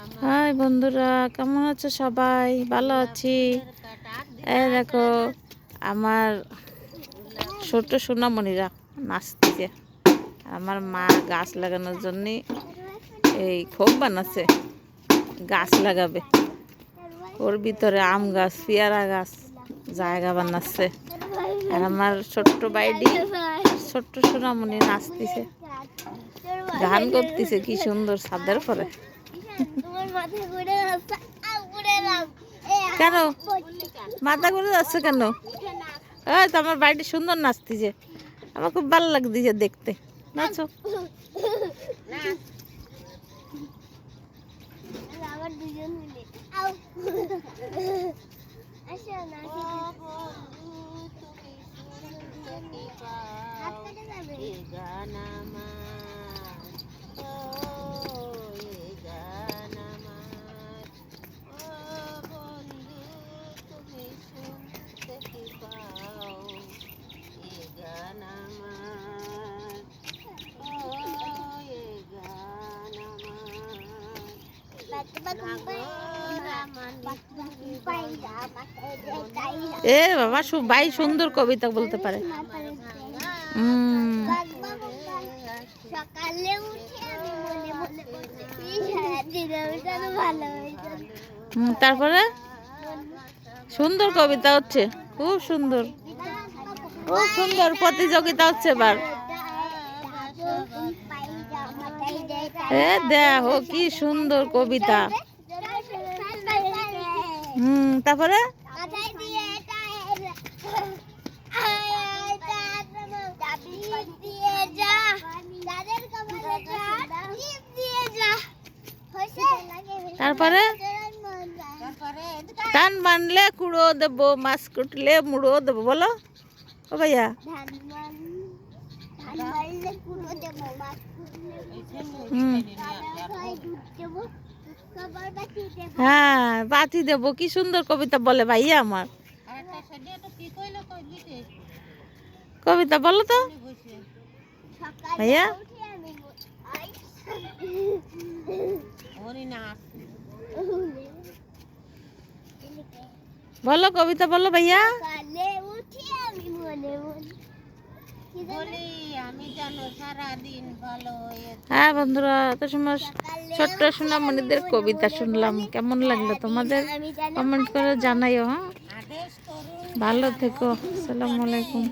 High বন্ধুরা, কেমন আছো সবাই? ভালো আছি। এই দেখো, আমার ছোট সোনামণিরা নাচতেছে আমার মা গাছ লাগানোর জন্য এই খোপ বানাচ্ছে, গাছ লাগাবে। ওর ভিতরে আম গাছ, পেয়ারা গাছ জায়গা বানাচ্ছে। আর আমার ছোট্ট বাইডি, ছোট্ট সোনামণি নাচতেছে, গান করতেছে, কি সুন্দর ছাদের পরে। কেন? মাথা ঘুরে যাচ্ছে কেন? এই তো আমার বাড়িটি সুন্দর নাচতেছে। আমার খুব ভালো লাগতেছে দেখতে। নাচো। আবার এ বাবা ভাই সুন্দর কবিতা বলতে পারে। সকালে উঠে আমি মনে মনে ভালো হয়ে তারপরে? সুন্দর কবিতা হচ্ছে খুব সুন্দর। খুব সুন্দর প্রতিযোগিতা হচ্ছে এবার। এ দেখো কি সুন্দর কবিতা। হুম, তারপরে? তারপরে? টান বানলে কুড়ো দেবো, মাছ কুটলে মুড়ো দেবো, বলো? ও ভাইয়া ধান মান ধান মারলে কুড়ো দেবো মাছ কুটলে হুম খাই দুধ দেবো খাবার বাকি দেবো হ্যাঁ বাতি দেবো। কি সুন্দর কবিতা বলে ভাইয়া আমার। কবিতা বলো তো। ভাইয়া? বলো কবিতা বলো ভাইয়া সকালে উঠে আমি মনে মনে কি জানো? হ্যাঁ বন্ধুরা এত সময় ছোট্ট সোনামণিদের কবিতা শুনলাম। কেমন লাগল তোমাদের? কমেন্ট করে জানাইও হ্যাঁ? ভালো থেকো আসসালামু আলাইকুম।